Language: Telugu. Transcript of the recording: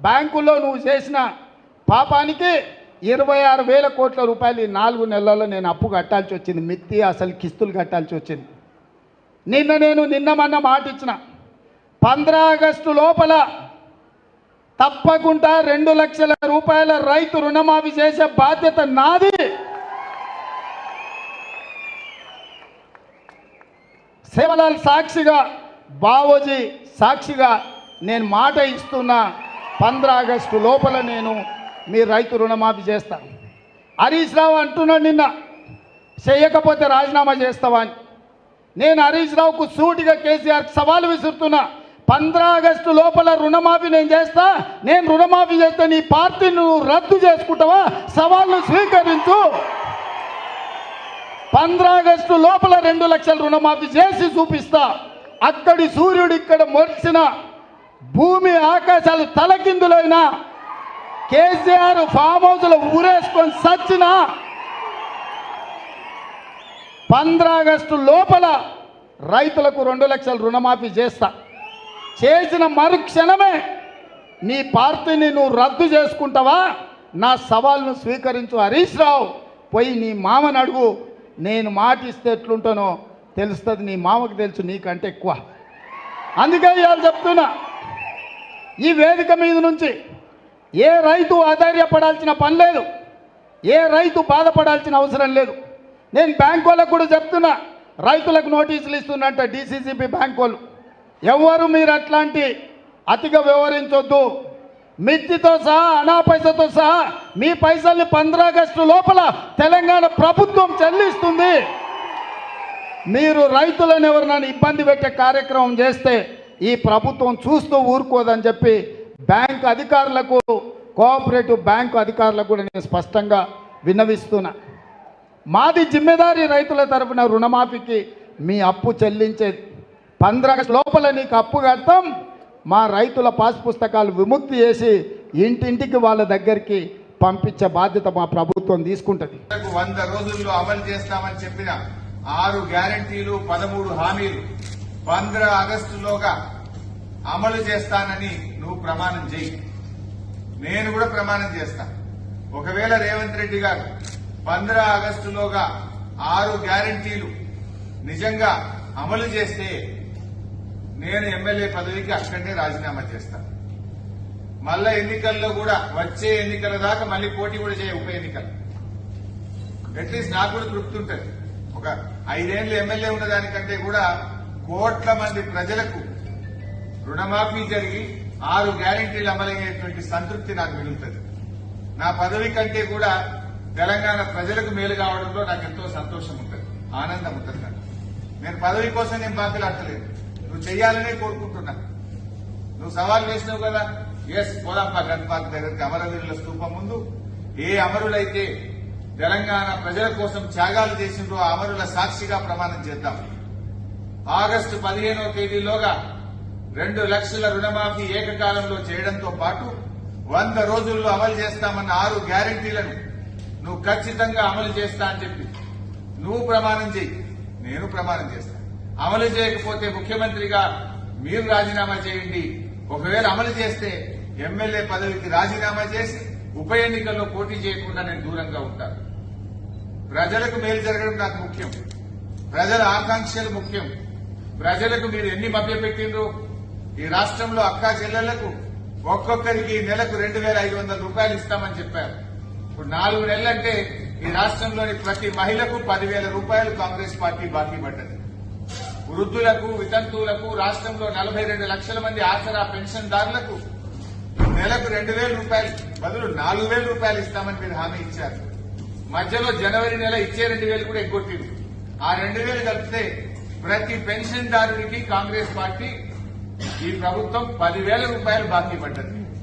బ్యాంకుల్లో నువ్వు చేసిన పాపానికి ఇరవై ఆరు వేల కోట్ల రూపాయలు ఈ నాలుగు నెలల్లో నేను అప్పు కట్టాల్సి వచ్చింది. మిత్తి అసలు కిస్తులు కట్టాల్సి వచ్చింది. నిన్న నేను నిన్న మొన్న మాట ఇచ్చిన. పంద్రా ఆగస్టు లోపల తప్పకుండా రెండు లక్షల రూపాయల రైతు రుణమాఫీ చేసే బాధ్యత నాది. సేవలాల్ సాక్షిగా బావోజీ సాక్షిగా నేను మాట ఇస్తున్నా. పంద్రా ఆగస్టు లోపల నేను మీ రైతు రుణమాఫీ చేస్తాను హరీష్ రావు అంటున్నాడు నిన్న చేయకపోతే రాజీనామా చేస్తావా అని. నేను హరీష్ రావుకు సూటిగా కేసీఆర్ సవాలు విసురుతున్నా. పంద్రా ఆగస్టు లోపల రుణమాఫీ నేను చేస్తా నేను రుణమాఫీ చేస్తే నీ పార్టీని నువ్వు రద్దు చేసుకుంటావా? సవాళ్ళు స్వీకరించు. పంద్రాగస్టు లోపల రెండు లక్షల రుణమాఫీ చేసి చూపిస్తా. అక్కడి సూర్యుడు ఇక్కడ మొరిచిన భూమి ఆకాశాలు తలకిందులైనా కేసీఆర్ ఫామ్ హౌస్లో ఊరేసుకొని సచ్చినా పంద్రా ఆగస్టు లోపల రైతులకు రెండు లక్షల రుణమాఫీ చేస్తా. చేసిన మరుక్షణమే నీ పార్టీని నువ్వు రద్దు చేసుకుంటావా? నా సవాల్ను స్వీకరించు హరీష్ రావు. పోయి నీ మామని అడుగు. నేను మాట ఇస్తే ఎట్లుంటానో తెలుస్తుంది. నీ మామకు తెలుసు నీకంటే ఎక్కువ. అందుకే ఇవాళ చెప్తున్నా. ఈ వేదిక మీద నుంచి ఏ రైతు ఆధైర్యపడాల్సిన పని లేదు ఏ రైతు బాధపడాల్సిన అవసరం లేదు. నేను బ్యాంక్ వాళ్ళకు కూడా చెప్తున్నా రైతులకు నోటీసులు ఇస్తున్నట్ట డీసీసీబీ బ్యాంక్ వాళ్ళు. ఎవరు మీరు అట్లాంటి అతిగా వ్యవహరించొద్దు. మిత్తితో సహా అనా పైసతో సహా మీ పైసల్ని పంద్రాగస్టు లోపల తెలంగాణ ప్రభుత్వం చెల్లిస్తుంది. మీరు రైతులను ఎవరినైనా ఇబ్బంది పెట్టే కార్యక్రమం చేస్తే ఈ ప్రభుత్వం చూస్తూ ఊరుకోదని చెప్పి బ్యాంక్ అధికారులకు కోఆపరేటివ్ బ్యాంకు అధికారులకు కూడా నేను స్పష్టంగా విన్నవిస్తున్నా. మాది జిమ్మెదారి రైతుల తరఫున రుణమాఫీకి మీ అప్పు చెల్లించేది పంద్రగ లోపల నీకు అప్పు కడతాం. మా రైతుల పాస్ పుస్తకాలు విముక్తి చేసి ఇంటింటికి వాళ్ళ దగ్గరికి పంపించే బాధ్యత మా ప్రభుత్వం తీసుకుంటది. వంద రోజుల్లో అమలు చేస్తామని చెప్పిన ఆరు గ్యారంటీలు పదమూడు హామీలు. పంద్ర ఆగస్టులోగా అమలు చేస్తానని నువ్వు ప్రమాణం చేయి నేను కూడా ప్రమాణం చేస్తా. ఒకవేళ రేవంత్ రెడ్డి గారు పంద్ర ఆగస్టులోగా ఆరు గ్యారంటీలు నిజంగా అమలు చేస్తే నేను ఎమ్మెల్యే పదవికి అక్కడనే రాజీనామా చేస్తాను మళ్ళా ఎన్నికల్లో కూడా వచ్చే ఎన్నికల దాకా మళ్ళీ పోటీ కూడా చేయ ఉప ఎన్నికలు. అట్లీస్ట్ నాకు కూడా తృప్తి ఉంటుంది. ఒక ఐదేళ్ళు ఎమ్మెల్యే ఉన్న దానికంటే కూడా కోట్ల మంది ప్రజలకు రుణమాఫీ జరిగి ఆరు గ్యారంటీలు అమలయ్యేటువంటి సంతృప్తి నాకు మిగులుతుంది. నా పదవి కంటే కూడా తెలంగాణ ప్రజలకు మేలు కావడంలో నాకు ఎంతో సంతోషం ఉంటుంది ఆనందం ఉంటుంది నాకు. నేను పదవి కోసం నేను బాధ్యలాడతలేదు నువ్వు చెయ్యాలనే కోరుకుంటున్నా. నువ్వు సవాల్ చేసినావు కదా? ఎస్ పోదాంపా గన్ పార్క్ దగ్గరికి. అమరవీరుల స్థూపం ముందు ఏ అమరులైతే తెలంగాణ ప్రజల కోసం త్యాగాలు చేసిండ్రో ఆ అమరుల సాక్షిగా ప్రమాణం చేద్దాం. ఆగస్టు పదిహేనవ తేదీలోగా రెండు లక్షల రుణమాఫీ ఏకకాలంలో చేయడంతో పాటు వంద రోజుల్లో అమలు చేస్తామన్న ఆరు గ్యారంటీలను నువ్వు ఖచ్చితంగా అమలు చేస్తా అని చెప్పి నువ్వు ప్రమాణం చేయి నేను ప్రమాణం చేస్తా. అమలు చేయకపోతే ముఖ్యమంత్రిగా మీరు రాజీనామా చేయండి. ఒకవేళ అమలు చేస్తే ఎమ్మెల్యే పదవికి రాజీనామా చేసి ఉప ఎన్నికల్లో పోటీ చేయకుండా నేను దూరంగా ఉంటాను ప్రజలకు మేలు జరగడం నాకు ముఖ్యం. ప్రజల ఆకాంక్షలు ముఖ్యం. ప్రజలకు మీరు ఎన్ని మభ్యపెట్టిండ్రు ఈ రాష్ట్రంలో అక్కా చెల్లెళ్ళకు ఒక్కొక్కరికి నెలకు రెండు వేల ఐదు వందల రూపాయలు ఇస్తామని చెప్పారు. ఇప్పుడు నాలుగు నెలలంటే ఈ రాష్ట్రంలోని ప్రతి మహిళకు పదివేల రూపాయలు కాంగ్రెస్ పార్టీ బాకీ పడ్డది. వృద్ధులకు వితంతువులకు రాష్ట్రంలో నలభై రెండు లక్షల మంది ఆసరా పెన్షన్దారులకు నెలకు రెండు వేల రూపాయలు బదులు నాలుగు వేల రూపాయలు ఇస్తామని మీరు హామీ ఇచ్చారు. మధ్యలో జనవరి నెల ఇచ్చే రెండు వేలు కూడా ఎగ్గొట్టింది ఆ రెండు వేలు కలిపితే ప్రతి పెన్షన్దారుడికి కాంగ్రెస్ పార్టీ ఈ ప్రభుత్వం పదివేల రూపాయలు బాకీ పడ్డది.